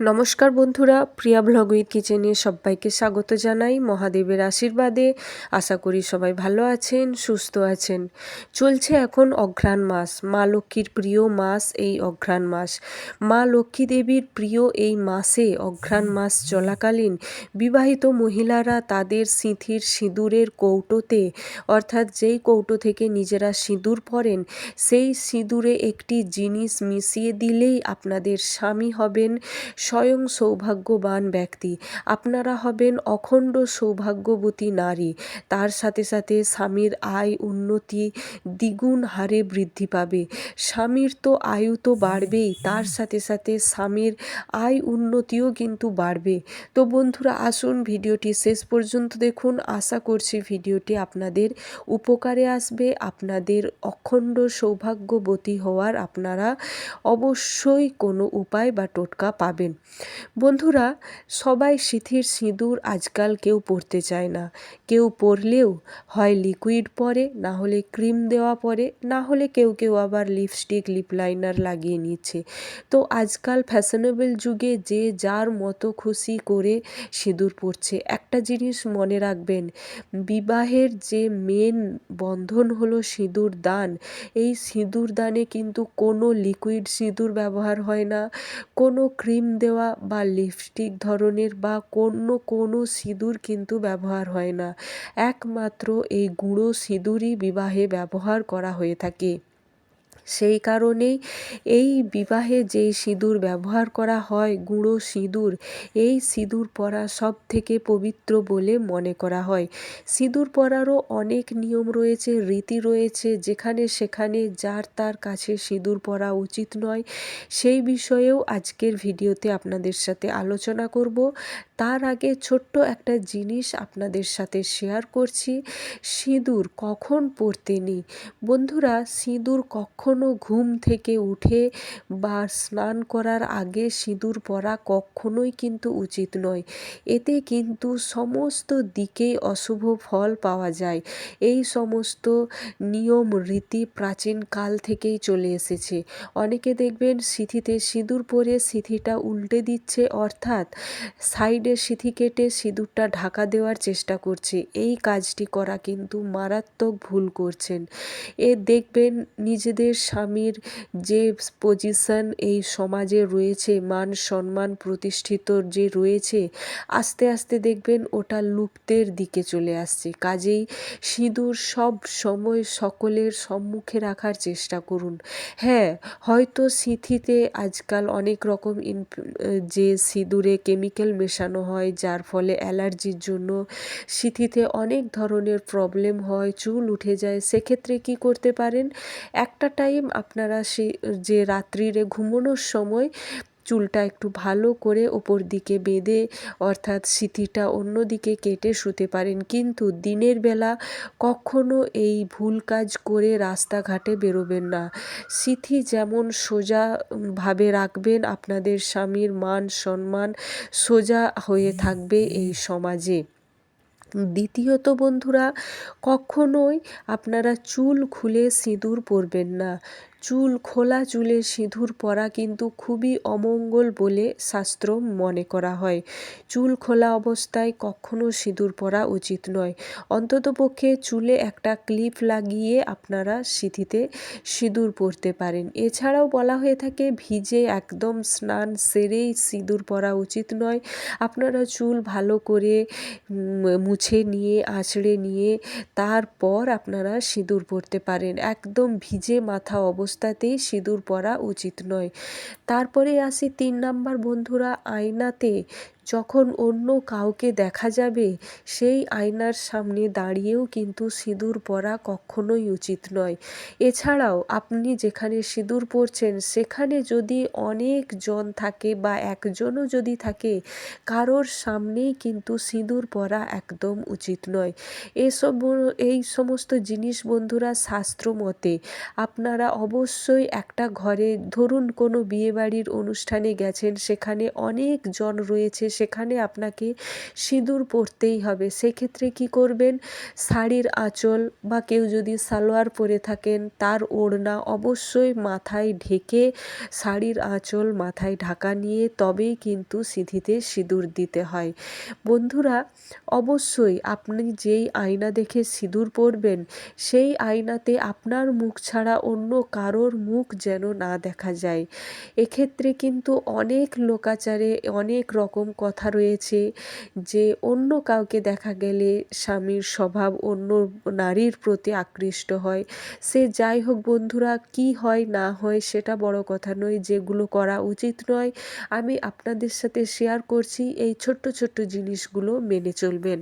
নমস্কার বন্ধুরা, প্রিয়া blog with কিচেনে সবাইকে স্বাগত জানাই। মহাদেবের আশীর্বাদে আশা করি সবাই ভালো আছেন, সুস্থ আছেন। চলছে এখন অঘ্রাণ মাস। মা লক্ষ্মীর প্রিয় মাস এই অঘ্রাণ মাস। মা লক্ষ্মী দেবীর প্রিয় এই মাসে অঘ্রাণ মাস চলাকালীন বিবাহিত মহিলারা তাদের সিঁথির সিঁদুরের কৌটোতে, অর্থাৎ যেই কৌটো থেকে নিজেরা সিঁদুর পরেন, সেই সিঁদুরে একটি জিনিস মিশিয়ে দিলেই আপনাদের স্বামী হবেন স্বয়ং সৌভাগ্যবান ব্যক্তি। আপনারা হবেন অখণ্ড সৌভাগ্যবতী নারী। তার সাথে সাথে স্বামীর আয় উন্নতি দ্বিগুণ হারে বৃদ্ধি পাবে। স্বামীর তো আয়ু তো বাড়বেই, তার সাথে সাথে স্বামীর আয় উন্নতিও কিন্তু বাড়বে। তো বন্ধুরা, আসুন ভিডিওটি শেষ পর্যন্ত দেখুন। আশা করছি ভিডিওটি আপনাদের উপকারে আসবে। আপনাদের অখণ্ড সৌভাগ্যবতী হওয়ার আপনারা অবশ্যই কোনো উপায় বা টোটকা পাবেন বন্ধুরা, সবাই সিঁথির সিঁদুর আজকাল কেউ পরতে চায় না। কেউ পরলেও হয় লিকুইড পরে, না হলে ক্রিম দেওয়া পরে, না হলে কেউ কেউ আবার লিপস্টিক লিপ লাইনার লাগিয়ে নিচ্ছে। তো আজকাল ফ্যাশনেবল যুগে যে যার মতো খুশি করে সিঁদুর পরছে। একটা জিনিস মনে রাখবেন, বিবাহের যে মেন বন্ধন হলো সিঁদুর দান। এই সিঁদুর দানে কিন্তু কোনো লিকুইড সিঁদুর ব্যবহার হয় না, কোনো ক্রিম দেওয়া বা লিপস্টিক ধরনের বা অন্য কোনো সিঁদুর কিন্তু ব্যবহার হয় না। একমাত্র এই গুঁড়ো সিঁদুরই বিবাহে ব্যবহার করা হয়ে থাকে। সেই কারণেই এই বিবাহে যেই সিঁদুর ব্যবহার করা হয়, গুঁড়ো সিঁদুর, এই সিঁদুর পরা সব থেকে পবিত্র বলে মনে করা হয়। সিঁদুর পরারও অনেক নিয়ম রয়েছে, রীতি রয়েছে, যেখানে সেখানে যার তার কাছে সিঁদুর পরা উচিত নয়। সেই বিষয়েও আজকের ভিডিওতে আপনাদের সাথে আলোচনা করব। তার আগে ছোট্ট একটা জিনিস আপনাদের সাথে শেয়ার করছি। সিঁদুর কখন পরতে নেই বন্ধুরা, সিঁদুর কখনো ঘুম থেকে উঠে বা স্নান করার আগে সিঁদুর পরা কখনোই কিন্তু উচিত নয়। এতে কিন্তু সমস্ত দিকেই অশুভ ফল পাওয়া যায়। এই সমস্ত নিয়ম, রীতি প্রাচীন কাল থেকেই চলে এসেছে। অনেকে দেখবেন সিঁথিতে সিঁদুর পরে সিঁথিটা উল্টে দিচ্ছে, অর্থাৎ সাইডে সিঁথি কেটে সিঁদুরটা ঢাকা দেওয়ার চেষ্টা করছে। এই কাজটি করা কিন্তু মারাত্মক ভুল করছেন। এ দেখবেন নিজেদের স্বামীর যে পজিশন এই সমাজে রয়েছে, মান সম্মান প্রতিষ্ঠিত যে রয়েছে, আস্তে আস্তে দেখবেন ওটা লুপ্তের দিকে চলে আসছে। কাজেই সিঁদুর সব সময় সকলের সম্মুখে রাখার চেষ্টা করুন। হ্যাঁ হয়তো সিঁথিতে আজকাল অনেক রকম যে সিঁদুরে কেমিক্যাল মেশানো হয়, যার ফলে অ্যালার্জির জন্য সিঁথিতে অনেক ধরনের প্রবলেম হয়, চুল উঠে যায়। সেক্ষেত্রে কি করতে পারেন? একটা টাইম আপনারা সে, যে রাত্রিরে ঘুমোনোর সময় চুলটা একটু ভালো করে ওপর দিকে বেঁধে, অর্থাৎ সিঁথিটা অন্য দিকে কেটে শুতে পারেন। কিন্তু দিনের বেলা কখনো এই ভুল কাজ করে রাস্তাঘাটে বেরোবেন না। সিথি যেমন সোজাভাবে রাখবেন, আপনাদের স্বামীর মান সম্মান সোজা হয়ে থাকবে এই সমাজে। দ্বিতীয়ত বন্ধুরা, কখনোই আপনারা চুল খুলে সিঁদুর পরবেন না। চুল খোলা চুলে সিঁদুর পরা কিন্তু খুবই অমঙ্গল বলে শাস্ত্র মনে করা হয়। চুল খোলা অবস্থায় কখনো সিঁদুর পরা উচিত নয়। অন্ততপক্ষে চুলে একটা ক্লিপ লাগিয়ে আপনারা সিঁথিতে সিঁদুর পরতে পারেন। এছাড়াও বলা হয়ে থাকে, ভিজে একদম স্নান সেরেই সিঁদুর পরা উচিত নয়। আপনারা চুল ভালো করে মুছে নিয়ে, আঁচড়ে নিয়ে তারপর আপনারা সিঁদুর পরতে পারেন। একদম ভিজে মাথা অবস্থা অবস্থাতেই সিঁদুর পরা উচিত নয়। তারপরে আসি তিন নাম্বার বন্ধুরা আয়নাতে। যখন অন্য কাউকে দেখা যাবে, সেই আয়নার সামনে দাঁড়িয়েও কিন্তু সিঁদুর পরা কখনোই উচিত নয়। এছাড়াও আপনি যেখানে সিঁদুর পরছেন, সেখানে যদি অনেক জন থাকে বা একজনও যদি থাকে, কারোর সামনেই কিন্তু সিঁদুর পরা একদম উচিত নয়। এসব এই সমস্ত জিনিস বন্ধুরা শাস্ত্র মতে আপনারা অবশ্যই একটা ঘরে, ধরুন কোনো বিয়েবাড়ির অনুষ্ঠানে গেছেন, সেখানে অনেক জন রয়েছে সেখানে আপনাকে সিঁদুর পরতেই হবে। সেক্ষেত্রে কি করবেন? শাড়ির আঁচল বা কেউ যদি সালোয়ার পরে থাকেন, তার ওড়না অবশ্যই মাথায় ঢেকে শাড়ির আঁচল মাথায় ঢাকা নিয়ে তবেই কিন্তু সিঁধিতে সিঁদুর দিতে হয়। বন্ধুরা, অবশ্যই আপনি যেই আয়না দেখে সিঁদুর পরবেন, সেই আয়নাতে আপনার মুখ ছাড়া অন্য কারোর মুখ যেন না দেখা যায়। এক্ষেত্রে কিন্তু অনেক লোকাচারে অনেক রকম কথা রয়েছে যে অন্য কাউকে দেখা গেলে স্বামীর স্বভাব অন্য নারীর প্রতি আকৃষ্ট হয়। সে যাই হোক বন্ধুরা, কি হয় না হয় সেটা বড় কথা নয়, যেগুলো করা উচিত নয়। আমি আপনাদের সাথে শেয়ার করছি এই ছোট্ট ছোট্ট জিনিসগুলো মেনে চলবেন।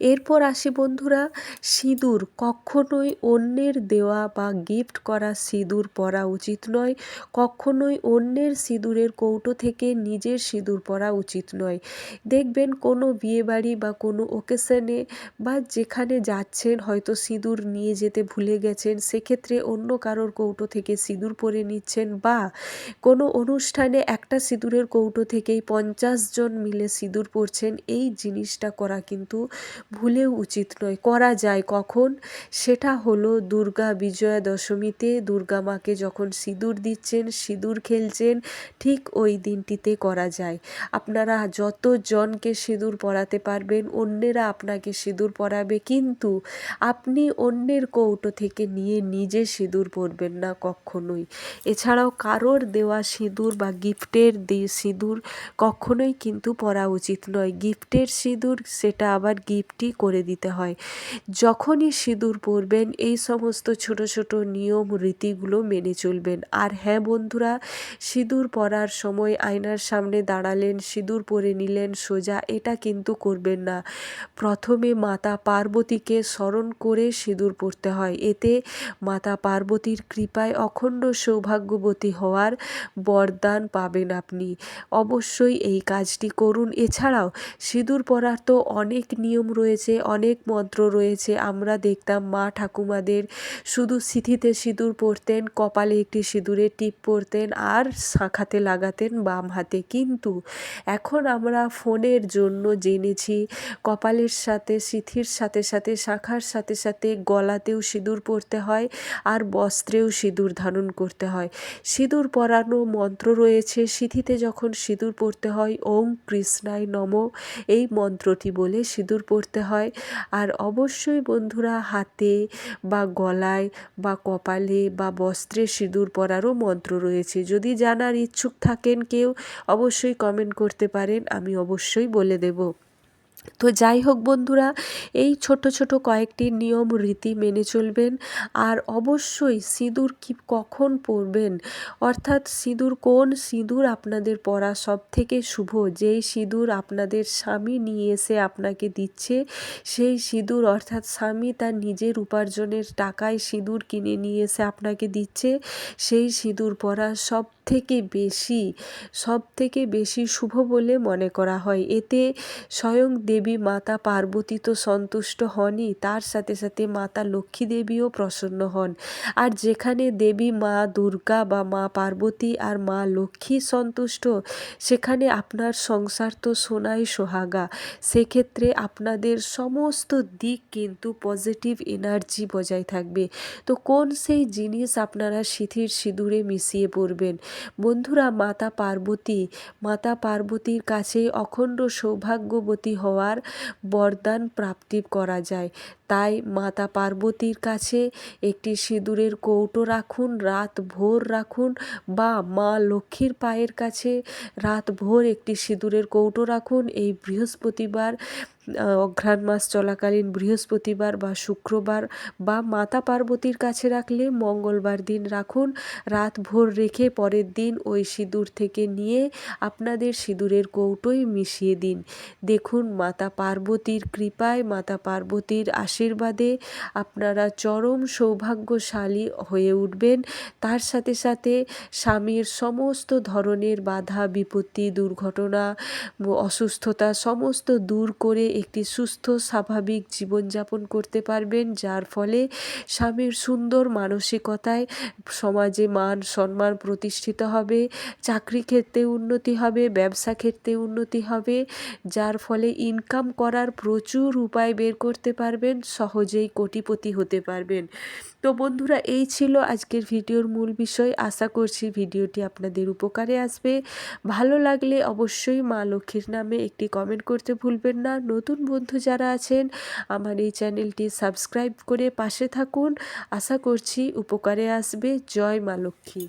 এরপর আসি বন্ধুরা, সিঁদুর। কখনোই অন্যের দেওয়া বা গিফট করা সিঁদুর পরা উচিত নয়। কখনোই অন্যের সিঁদুরের কৌটো থেকে নিজের সিঁদুর পরা উচিত নয়। দেখবেন কোনো বিয়েবাড়ি বা কোনো ওকেশনে বা যেখানে যাচ্ছেন, হয়তো সিঁদুর নিয়ে যেতে ভুলে গেছেন, সেক্ষেত্রে অন্য কারোর কৌটো থেকে সিঁদুর পরে নিচ্ছেন বা কোনো অনুষ্ঠানে একটা সিঁদুরের কৌটো থেকেই পঞ্চাশ জন মিলে সিঁদুর পরছেন, এই জিনিসটা করা কিন্তু ভুলেও উচিত নয়। করা যায় কখন? সেটা হলো দুর্গা বিজয়া দশমীতে দুর্গা মাকে যখন সিঁদুর দিচ্ছেন, সিঁদুর খেলছেন, ঠিক ওই দিনটিতে করা যায়। আপনারা যত জনকে সিঁদুর পরাতে পারবেন, অন্যেরা আপনাকে সিঁদুর পরাবে, কিন্তু আপনি অন্যের কৌটো থেকে নিয়ে নিজে সিঁদুর পরবেন না কখনোই। এছাড়াও কারোর দেওয়া সিঁদুর বা গিফটের দিয়ে সিঁদুর কখনোই কিন্তু পরা উচিত নয়। গিফটের সিঁদুর, সেটা আবার গিফটই করে দিতে হয়। যখনই সিঁদুর পরবেন, এই সমস্ত ছোট ছোট নিয়ম, রীতিগুলো মেনে চলবেন। আর হ্যাঁ বন্ধুরা, সিঁদুর পরার সময় আয়নার সামনে দাঁড়ালেন, সিঁদুর পরে নিলেন সোজা, এটা কিন্তু করবেন না। প্রথমে মাতা পার্বতীকে স্মরণ করে সিঁদুর পরতে হয়। এতে মাতা পার্বতীর কৃপায় অখণ্ড সৌভাগ্যবতী হওয়ার বরদান পাবেন আপনি। অবশ্যই এই কাজটি করুন। এছাড়াও, সিঁদুর পরার তো অনেক নিয়ম রয়েছে, অনেক মন্ত্র রয়েছে। আমরা দেখতাম মা ঠাকুমাদের শুধু সিঁথিতে সিঁদুর পরতেন, কপালে একটি সিঁদুরে টিপ পরতেন আর শাঁখাতে লাগাতেন বাম হাতে। কিন্তু এখন আমরা ফোনের জন্য জেনেছি, কপালের সাথে, সিঁথির সাথে সাথে, শাঁখার সাথে সাথে গলাতেও সিঁদুর পরতে হয় আর বস্ত্রেও সিঁদুর ধারণ করতে হয়। সিঁদুর পরানো মন্ত্র রয়েছে, সিঁথিতে যখন সিঁদুর পরতে হয়, ওম কৃষ্ণায় নম। এই মন্ত্রটি বলে সিঁদুর পরতে হয়। আর অবশ্যই বন্ধুরা, হাতে বা গলায় বা কপালে বা বস্ত্রে সিঁদুর পরারও মন্ত্র রয়েছে। যদি জানার ইচ্ছুক থাকেন কেউ, অবশ্যই কমেন্ট করতে পারেন, আমি অবশ্যই বলে দেব। তো যাই হোক বন্ধুরা, এই ছোট ছোট কয়েকটি নিয়ম, রীতি মেনে চলবেন। আর অবশ্যই সিঁদুর কি কখন পরবেন? অর্থাৎ সিঁদুর কোন সিঁদুর আপনাদের পরা সব থেকে শুভ? যেই সিঁদুর আপনাদের স্বামী নিয়ে এসে আপনাকে দিচ্ছে, সেই সিঁদুর অর্থাৎ স্বামী তার নিজের উপার্জনের টাকায় সিঁদুর কিনে নিয়ে এসে আপনাকে দিচ্ছে, সেই সিঁদুর পরা সব থেকে বেশি সব থেকে বেশি শুভ বলে মনে করা হয়। এতে স্বয়ং দেবী মাতা পার্বতী তো সন্তুষ্ট হনই, তার সাথে সাথে মাতা লক্ষ্মী দেবীও প্রসন্ন হন। আর যেখানে দেবী, মা দুর্গা বা মা পার্বতী আর মা লক্ষ্মী সন্তুষ্ট, সেখানে আপনার সংসার তো সোনাই সোহাগা। সেক্ষেত্রে আপনাদের সমস্ত দিক কিন্তু পজিটিভ এনার্জি বজায় থাকবে। তো কোন সেই জিনিস আপনারা সিথির সিঁদুরে মিশিয়ে পড়বেন? বন্ধুরা, মাতা পার্বতী, মাতা পার্বতীর কাছে অখণ্ড সৌভাগ্যবতী হওয়ার বরদান প্রাপ্তি করা যায়। তাই মাতা পার্বতীর কাছে একটি সিঁদুরের কৌটো রাখুন, রাত ভোর রাখুন বা মা লক্ষ্মীর পায়ের কাছে রাত ভোর একটি সিঁদুরের কৌটো রাখুন। এই বৃহস্পতিবার অঘ্রাণ মাস চলাকালীন বৃহস্পতিবার বা শুক্রবার বা মাতা পার্বতীর কাছে রাখলে মঙ্গলবার দিন রাখুন। রাত ভোর রেখে পরের দিন ওই সিঁদুর থেকে নিয়ে আপনাদের সিঁদুরের কৌটোয় মিশিয়ে দিন। দেখুন, মাতা পার্বতীর কৃপায়, মাতা পার্বতীর আশীর্বাদে আপনারা চরম সৌভাগ্যশালী হয়ে উঠবেন। তার সাথে সাথে স্বামীর সমস্ত ধরনের বাধা, বিপত্তি, দুর্ঘটনা, অসুস্থতা সমস্ত দূর করে একটি সুস্থ, স্বাভাবিক জীবনযাপন করতে পারবেন, যার ফলে স্বামীর সুন্দর মানসিকতায় সমাজে মান সম্মান প্রতিষ্ঠিত হবে, চাকরি ক্ষেত্রে উন্নতি হবে, ব্যবসা ক্ষেত্রে উন্নতি হবে, যার ফলে ইনকাম করার প্রচুর উপায় বের করতে পারবেন, সহজেই কোটিপতি হতে পারবেন। তো বন্ধুরা, এই ছিল আজকের ভিডিওর মূল বিষয়। আশা করছি ভিডিওটি আপনাদের উপকারে আসবে। ভালো লাগলে অবশ্যই মা লক্ষ্মীর নামে একটি কমেন্ট করতে ভুলবেন না। নতুন বন্ধু যারা আছেন, আমার এই চ্যানেলটি সাবস্ক্রাইব করে পাশে থাকুন। আশা করছি উপকারে আসবে। জয় মা লক্ষ্মী।